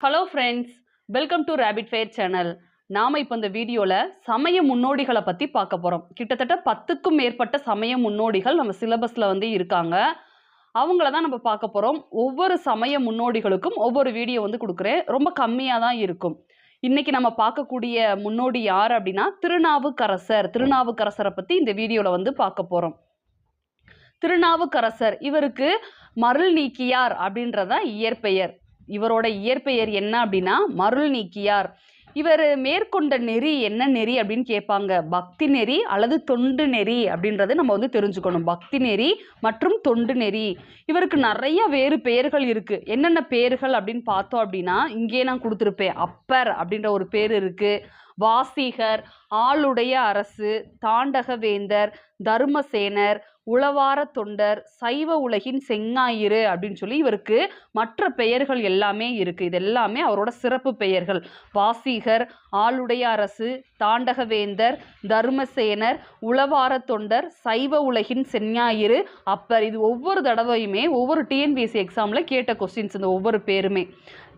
Hello friends welcome to rapid fair channel நாம் இப்போ இந்த வீடியோவில் சமய முன்னோடிகளை பற்றி பார்க்க போகிறோம் கிட்டத்தட்ட பத்துக்கும் மேற்பட்ட சமய முன்னோடிகள் நம்ம சிலபஸில் வந்து இருக்காங்க. அவங்கள தான் நம்ம பார்க்க போகிறோம் ஒவ்வொரு சமய முன்னோடிகளுக்கும் ஒவ்வொரு வீடியோ வந்து கொடுக்குறேன். ரொம்ப கம்மியாக தான் இருக்கும். இன்றைக்கி நம்ம பார்க்கக்கூடிய முன்னோடி யார் அப்படின்னா திருநாவுக்கரசர். திருநாவுக்கரசரை பற்றி இந்த வீடியோவில் வந்து பார்க்க போகிறோம் திருநாவுக்கரசர் இவருக்கு மருள் நீக்கியார் அப்படின்றதான் இயற்பெயர். இவரோட இயற்பெயர் என்ன அப்படின்னா மருள் நீக்கியார். இவர் மேற்கொண்ட நெறி என்ன நெறி அப்படின்னு கேட்பாங்க? பக்தி நெறி அல்லது தொண்டு நெறி அப்படின்றது நம்ம வந்து தெரிஞ்சுக்கணும். பக்தி நெறி மற்றும் தொண்டு நெறி. இவருக்கு நிறைய வேறு பெயர்கள் இருக்கு. என்னென்ன பெயர்கள் அப்படின்னு பார்த்தோம் அப்படின்னா இங்கே நான் கொடுத்துருப்பேன். அப்பர் அப்படின்ற ஒரு பேர் இருக்கு. வாசிகர் ஆளுடைய அரசு தாண்டகவேந்தர் தர்மசேனர் உளவார தொண்டர் சைவ உலகின் செங்ஞாயிறு அப்படின்னு சொல்லி இவருக்கு மற்ற பெயர்கள் எல்லாமே இருக்கு. இது எல்லாமே அவரோட சிறப்பு பெயர்கள். வாசிகர் ஆளுடைய அரசு தாண்டகவேந்தர் தர்மசேனர் உளவார தொண்டர் சைவ உலகின் செஞ்ஞாயிறு அப்பர் இது ஒவ்வொரு தடவையுமே ஒவ்வொரு டிஎன்பிஎஸ்சி எக்ஸாமில் கேட்ட கொஸ்டின்ஸ் இந்த ஒவ்வொரு பேருமே.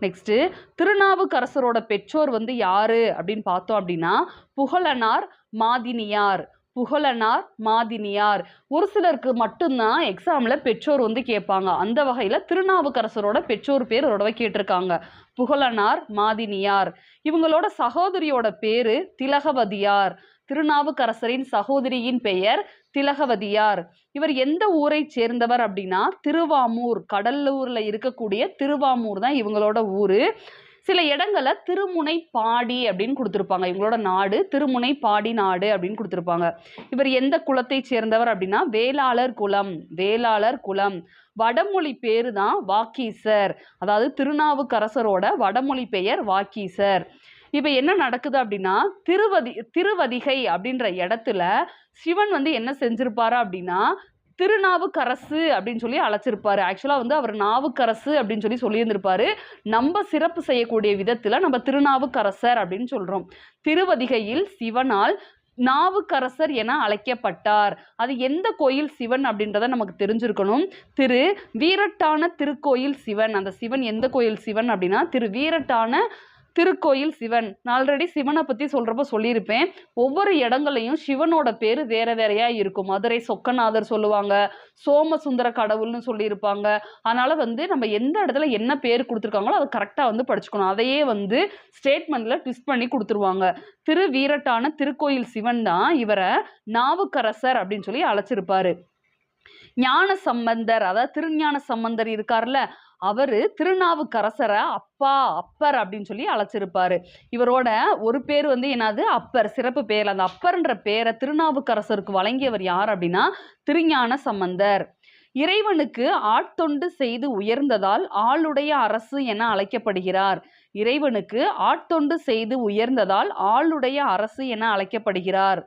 நெக்ஸ்ட்டு திருநாவுக்கரசரோட பெற்றோர் வந்து யாரு அப்படின்னு பார்த்தோம் அப்படின்னா புகழனார் மாதினியார். புகழனார் மாதினியார். ஒரு சிலருக்கு மட்டும்தான் எக்ஸாமில் பெற்றோர் வந்து கேட்பாங்க. அந்த வகையில் திருநாவுக்கரசரோட பெற்றோர் பேர் ஒரு தடவை கேட்டிருக்காங்க. புகழனார் மாதினியார். இவங்களோட சகோதரியோட பேர் திலகவதியார். திருநாவுக்கரசரின் சகோதரியின் பெயர் திலகவதியார். இவர் எந்த ஊரை சேர்ந்தவர் அப்படின்னா திருவாமூர் கடலூர்ல இருக்கக்கூடிய திருவாமூர் தான் இவங்களோட ஊரு. சில இடங்களை திருமுனை பாடி அப்படின்னு கொடுத்துருப்பாங்க. இவங்களோட நாடு திருமுனை பாடி நாடு அப்படின்னு கொடுத்துருப்பாங்க. இவர் எந்த குலத்தை சேர்ந்தவர் அப்படின்னா வேளாளர் குலம் வேளாளர் குலம். வடமொழி பேரு தான் வாக்கீசர். அதாவது திருநாவுக்கரசரோட வடமொழி பெயர் வாக்கீசர். இப்போ என்ன நடக்குது அப்படின்னா திருவதி திருவதிகை அப்படின்ற இடத்துல சிவன் வந்து என்ன செஞ்சிருப்பாரு அப்படின்னா திருநாவுக்கரசு அப்படின்னு சொல்லி அழைச்சிருப்பாரு. ஆக்சுவலாக வந்து அவர் நாவுக்கரசு அப்படின்னு சொல்லி சொல்லியிருந்திருப்பாரு. நம்ம சிறப்பு செய்யக்கூடிய விதத்தில் நம்ம திருநாவுக்கரசர் அப்படின்னு சொல்கிறோம் திருவதிகையில் சிவனால் நாவுக்கரசர் என அழைக்கப்பட்டார். அது எந்த கோயில் சிவன் அப்படின்றத நமக்கு தெரிஞ்சிருக்கணும். திரு வீரட்டான திருக்கோயில் சிவன். அந்த சிவன் எந்த கோயில் சிவன் அப்படின்னா திரு வீரட்டான திருக்கோயில் சிவன். நான் ஆல்ரெடி சிவனை பற்றி சொல்கிறப்ப சொல்லியிருப்பேன். ஒவ்வொரு இடங்களையும் சிவனோட பேர் வேற வேறையாக இருக்கும். மதுரை சொக்கநாதர் சொல்லுவாங்க சோமசுந்தர கடவுள்னு சொல்லியிருப்பாங்க. அதனால் வந்து நம்ம எந்த இடத்துல என்ன பேர் கொடுத்துருக்காங்களோ அதை கரெக்டாக வந்து படிச்சுக்கணும். அதையே வந்து ஸ்டேட்மெண்ட்டில் ட்விஸ்ட் பண்ணி கொடுத்துருவாங்க. திரு வீரட்டான திருக்கோயில் சிவன் தான் இவரை நாவுக்கரசர் அப்படின்னு சொல்லி அழைச்சிருப்பாரு. ஞான சம்பந்தர் அதாவது திருஞான சம்பந்தர் இருக்கார்ல அவரு திருநாவுக்கரசரை அப்பா அப்பர் அப்படின்னு சொல்லி அழைச்சிருப்பாரு. இவரோட ஒரு பேர் வந்து என்னது? அப்பர் சிறப்பு பேர் அந்த அப்பர்ன்ற பேரை திருநாவுக்கரசருக்கு வழங்கியவர் யார் அப்படின்னா திருஞான சம்பந்தர். இறைவனுக்கு ஆட்தொண்டு செய்து உயர்ந்ததால் ஆளுடைய அரசு என அழைக்கப்படுகிறார். இறைவனுக்கு ஆட்தொண்டு செய்து உயர்ந்ததால் ஆளுடைய அரசு என அழைக்கப்படுகிறார்.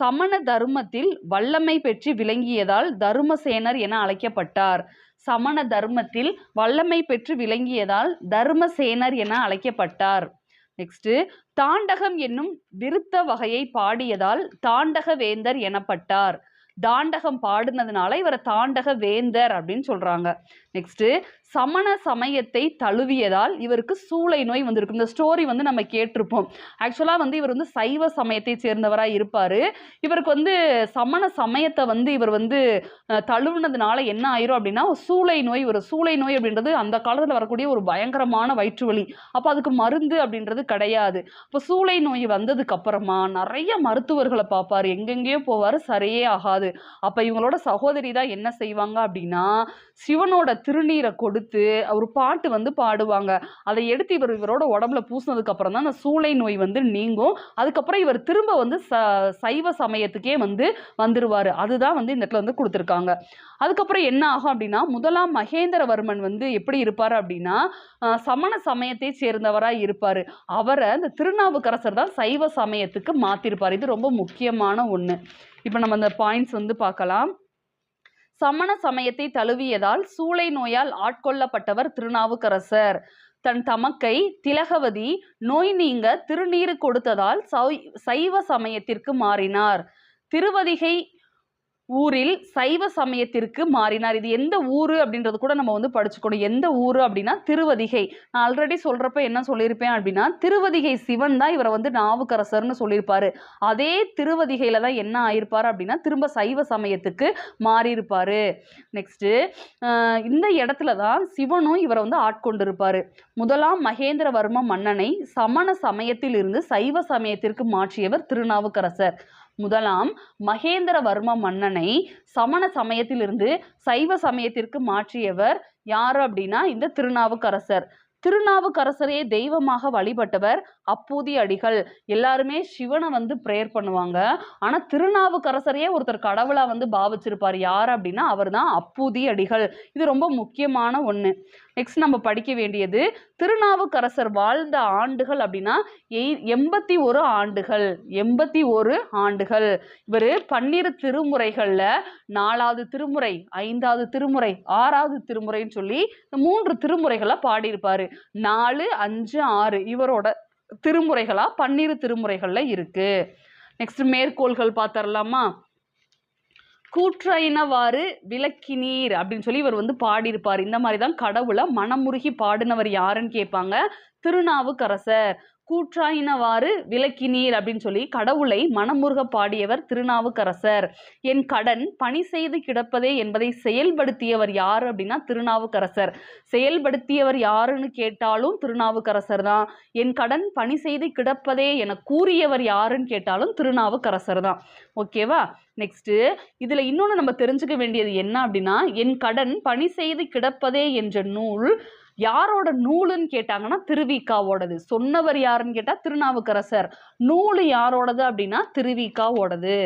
சமண தர்மத்தில் வல்லமை பெற்று விளங்கியதால் தர்மசேனர் என அழைக்கப்பட்டார். சமண தர்மத்தில் வல்லமை பெற்று விளங்கியதால் தர்மசேனர் என அழைக்கப்பட்டார். நெக்ஸ்ட் தாண்டகம் என்னும் விருத்த வகையை பாடியதால் தாண்டக வேந்தர் எனப்பட்டார். தாண்டகம் பாடுனதுனால இவரை தாண்டக வேந்தர் அப்படின்னு சொல்கிறாங்க நெக்ஸ்ட்டு சமண சமயத்தை தழுவியதால் இவருக்கு சூளை நோய் வந்திருக்கு இந்த ஸ்டோரி வந்து நம்ம கேட்டிருப்போம். ஆக்சுவலாக வந்து இவர் வந்து சைவ சமயத்தை சேர்ந்தவராக இருப்பார். இவருக்கு வந்து சமண சமயத்தை வந்து இவர் வந்து தழுவினதுனால தழுவுனதுனால என்ன ஆயிரும் அப்படின்னா சூளை நோய் ஒரு சூளை நோய் அப்படின்றது அந்த காலத்தில் வரக்கூடிய ஒரு பயங்கரமான வயிற்று வலி அப்போ அதுக்கு மருந்து அப்படின்றது கிடையாது. இப்போ சூளை நோய் வந்ததுக்கு அப்புறமா நிறைய மருத்துவர்களை பார்ப்பார். எங்கெங்கேயோ போவார். சரியே ஆகாது. அப்போ இவங்களோட சகோதரி தான் என்ன செய்வாங்க அப்படின்னா சிவனோட திருநீரை கொடுத்து ஒரு பாட்டு வந்து பாடுவாங்க. அதை எடுத்து இவர் இவரோட உடம்புல பூசினதுக்கப்புறம் தான் அந்த சூளை நோய் வந்து நீங்கும். அதுக்கப்புறம் இவர் திரும்ப வந்து ச சைவ சமயத்துக்கே வந்து வந்துடுவார் அதுதான் வந்து இந்த இடத்துல வந்து கொடுத்துருக்காங்க. அதுக்கப்புறம் என்ன ஆகும் அப்படின்னா முதலாம் மகேந்திரவர்மன் வந்து எப்படி இருப்பார் அப்படின்னா சமண சமயத்தை சேர்ந்தவராக இருப்பார். அவரை அந்த திருநாவுக்கரசர் தான் சைவ சமயத்துக்கு மாற்றிருப்பார் இது ரொம்ப முக்கியமான ஒன்று இப்போ நம்ம அந்த பாயிண்ட்ஸ் வந்து பார்க்கலாம். சமண சமயத்தை தழுவியதால் சூளை நோயால் ஆட்கொள்ளப்பட்டவர் திருநாவுக்கரசர். தன் தமக்கை திலகவதி நோய் நீங்க திருநீறு கொடுத்ததால் சை- சைவ சமயத்திற்கு மாறினார். திருவதிகை ஊரில் சைவ சமயத்திற்கு மாறினார். இது எந்த ஊர் அப்படின்றது கூட நம்ம வந்து படிச்சுக்கணும். எந்த ஊர் அப்படின்னா திருவதிகை. நான் ஆல்ரெடி சொல்கிறப்ப என்ன சொல்லியிருப்பேன் அப்படின்னா திருவதிகை சிவன் தான் இவரை வந்து நாவுக்கரசர்னு சொல்லியிருப்பாரு. அதே திருவதிகையில் தான் என்ன ஆயிருப்பார் அப்படின்னா திரும்ப சைவ சமயத்துக்கு மாறியிருப்பார். நெக்ஸ்ட்டு இந்த இடத்துல தான் சிவனும் இவரை வந்து ஆட்கொண்டிருப்பார். முதலாம் மகேந்திரவர்ம மன்னனை சமண சமயத்தில் இருந்து சைவ சமயத்திற்கு மாற்றியவர் திருநாவுக்கரசர். முதலாம் மகேந்திரவர்ம மன்னனை சமண சமயத்திலிருந்து சைவ சமயத்திற்கு மாற்றியவர் யார் அப்படின்னா இந்த திருநாவுக்கரசர். திருநாவுக்கரசரே தெய்வமாக வழிபட்டவர் அப்பூதி அடிகள். எல்லாருமே சிவனை வந்து ப்ரேயர் பண்ணுவாங்க. ஆனா திருநாவுக்கரசரையே ஒருத்தர் கடவுளா வந்து பாவிச்சிருப்பார் யார் அப்படின்னா அவர் தான் அப்பூதி அடிகள். இது ரொம்ப முக்கியமான ஒண்ணு. நெக்ஸ்ட் நம்ம படிக்க வேண்டியது திருநாவுக்கரசர் வாழ்ந்த ஆண்டுகள் அப்படின்னா எய் எண்பத்தி ஒரு ஆண்டுகள். எண்பத்தி ஒரு ஆண்டுகள். இவர் பன்னிரு திருமுறைகள்ல நாலாவது திருமுறை ஐந்தாவது திருமுறை ஆறாவது திருமுறைன்னு சொல்லி மூன்று திருமுறைகளை பாடியிருப்பாரு. நாலு அஞ்சு ஆறு இவரோட திருமுறைகளாக பன்னிரு திருமுறைகளில் இருக்குது நெக்ஸ்ட் மேற்கோள்கள் பார்த்துடலாமா கூற்றைனவாறு விளக்கினீர் அப்படின்னு சொல்லி இவர் வந்து பாடியிருப்பார். இந்த மாதிரி தான் கடவுளை மனமுருகி பாடினவர் யாருன்னு கேட்பாங்க. திருநாவுக்கரசர். கூற்றாயினவாறு விளக்கினீர் அப்படின்னு சொல்லி கடவுளை மனமுருக பாடியவர் திருநாவுக்கரசர். என் கடன் பணி செய்து கிடப்பதே என்பதை செயல்படுத்தியவர் யார் அப்படின்னா திருநாவுக்கரசர். செயல்படுத்தியவர் யாருன்னு கேட்டாலும் திருநாவுக்கரசர் தான். என் கடன் பணி செய்து கிடப்பதே என கூறியவர் யாருன்னு கேட்டாலும் திருநாவுக்கரசர் தான். ஓகேவா நெக்ஸ்ட்டு இதில் இன்னொன்று நம்ம தெரிஞ்சுக்க வேண்டியது என்ன அப்படின்னா என் கடன் பணி செய்து கிடப்பதே என்ற நூல் யாரோட நூலுன்னு கேட்டாங்கன்னா திருவிக்காவோடது. சொன்னவர் யாருன்னு கேட்டால் திருநாவுக்கரசர். நூல் யாரோடது அப்படின்னா திருவிக்காவோடது.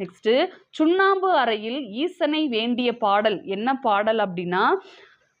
நெக்ஸ்ட்டு சுண்ணாம்பு அறையில் ஈசனை வேண்டிய பாடல். என்ன பாடல் அப்படின்னா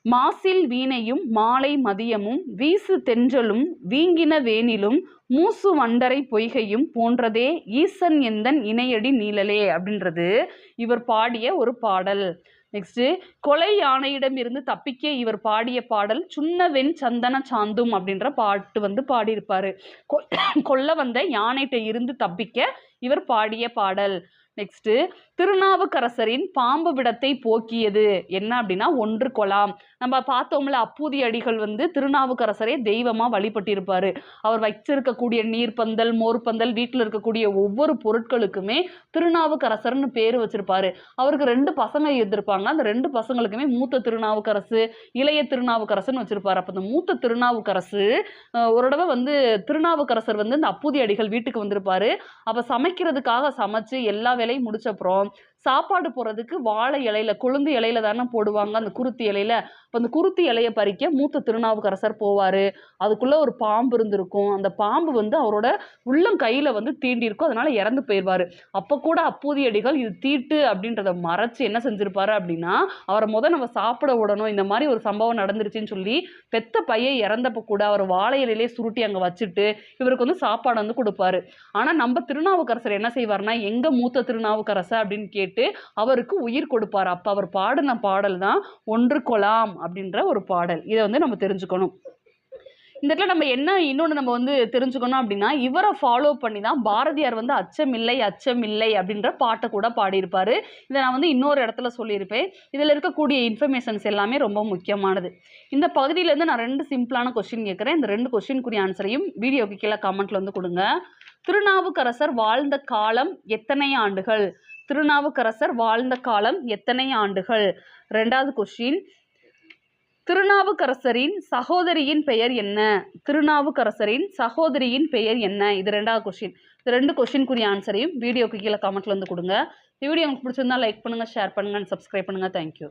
மாசில் வீணையும் மாலை மதியமும் வீசு தென்றலும் வீங்கின வேனிலும் மூசு வண்டரை பொய்கையும் போன்றதே ஈசன் எந்தன் இணையடி நீழலே அப்படின்றது இவர் பாடிய ஒரு பாடல். நெக்ஸ்ட் கொலை யானையிடம் இருந்து தப்பிக்க இவர் பாடிய பாடல் சுண்ணவெண் சந்தன சாந்தும் அப்படின்ற பாட்டு வந்து பாடியிருப்பாரு. கொ- கொல்ல வந்த யானைகிட்ட இருந்து தப்பிக்க இவர் பாடிய பாடல். நெக்ஸ்ட் திருநாவுக்கரசரின் பாம்பு விடத்தை போக்கியது என்ன அப்படின்னா ஒன்று கொலாம் நம்ம பார்த்தோம்ல அப்பூதி அடிகள் வந்து திருநாவுக்கரசரே தெய்வமாக வழிபட்டிருப்பார். அவர் வச்சிருக்கக்கூடிய நீர்ப்பந்தல் மோர்பந்தல் வீட்டில் இருக்கக்கூடிய ஒவ்வொரு பொருட்களுக்குமே திருநாவுக்கரசர்னு பேர் வச்சிருப்பாரு. அவருக்கு ரெண்டு பசங்க இருந்திருப்பாங்க. அந்த ரெண்டு பசங்களுக்குமே மூத்த திருநாவுக்கரசு இளைய திருநாவுக்கரசுன்னு வச்சிருப்பாரு. அப்போ அந்த மூத்த திருநாவுக்கரசு ஒரு தடவை வந்து திருநாவுக்கரசர் வந்து இந்த அப்பூதி அடிகள் வீட்டுக்கு வந்திருப்பாரு. அப்போ சமைக்கிறதுக்காக சமைச்சு எல்லா வேலையும் முடிச்சப்புறம் சாப்பாடு போடுறதுக்கு வாழை இலையில கொழுந்து இலையில தானே போடுவாங்க அந்த குருத்தி இலையில. இப்போ அந்த குருத்தி இலையை பறிக்க மூத்த திருநாவுக்கரசர் போவார். அதுக்குள்ளே ஒரு பாம்பு இருந்திருக்கும். அந்த பாம்பு வந்து அவரோட உள்ளம் கையில் வந்து தீண்டிருக்கும் அதனால் இறந்து போயிடுவார். அப்போ கூட அப்பூதி அடிகள் இது தீட்டு அப்படின்றத மறைச்சு என்ன செஞ்சுருப்பாரு அப்படின்னா அவரை முத நம்ம சாப்பிட விடணும். இந்த மாதிரி ஒரு சம்பவம் நடந்துருச்சுன்னு சொல்லி பெத்த பையன் இறந்தப்போ கூட அவர் வாழை இலையிலே சுருட்டி அங்கே வச்சுட்டு இவருக்கு வந்து சாப்பாடு வந்து கொடுப்பாரு. ஆனால் நம்ம திருநாவுக்கரசர் என்ன செய்வார்னா எங்கே மூத்த திருநாவுக்கரசர் அப்படின்னு கேட்டு அவருக்கு உயிர் கொடுப்பார். அப்போ அவர் பாடின பாடல் தான் ஒன்று கொலாம் அப்படின்ற ஒரு பாடல். இதை வந்து நம்ம தெரிஞ்சுக்கணும். இந்த இடத்துல நம்ம என்ன இன்னொன்று நம்ம வந்து தெரிஞ்சுக்கணும் அப்படின்னா இவரை ஃபாலோ பண்ணி தான் பாரதியார் வந்து அச்சமில்லை அச்சமில்லை அப்படின்ற பாட்டை கூட பாடியிருப்பார். இதை நான் வந்து இன்னொரு இடத்துல சொல்லியிருப்பேன். இதில் இருக்கக்கூடிய இன்ஃபர்மேஷன்ஸ் எல்லாமே ரொம்ப முக்கியமானது. இந்த பகுதியிலேருந்து நான் ரெண்டு சிம்பிளான கொஸ்டின் கேட்குறேன். இந்த ரெண்டு கொஸ்டினுக்குரிய ஆன்சரையும் வீடியோக்கு கீழே கமெண்ட்டில் வந்து கொடுங்க. திருநாவுக்கரசர் வாழ்ந்த காலம் எத்தனை ஆண்டுகள்? திருநாவுக்கரசர் வாழ்ந்த காலம் எத்தனை ஆண்டுகள்? ரெண்டாவது கொஸ்டின் திருநாவுக்கரசரின் சகோதரியின் பெயர் என்ன? திருநாவுக்கரசரின் சகோதரியின் பெயர் என்ன? இது ரெண்டாவது கொஸ்டின் இது ரெண்டு கொஸ்டினுக்குரிய ஆன்சரையும் வீடியோக்கு கீழே கமெண்ட்ல வந்து கொடுங்க. இந்த வீடியோ உங்களுக்கு பிடிச்சிருந்தா லைக் பண்ணுங்க ஷேர் பண்ணுங்க சப்ஸ்கிரைப் பண்ணுங்க. தேங்க்யூ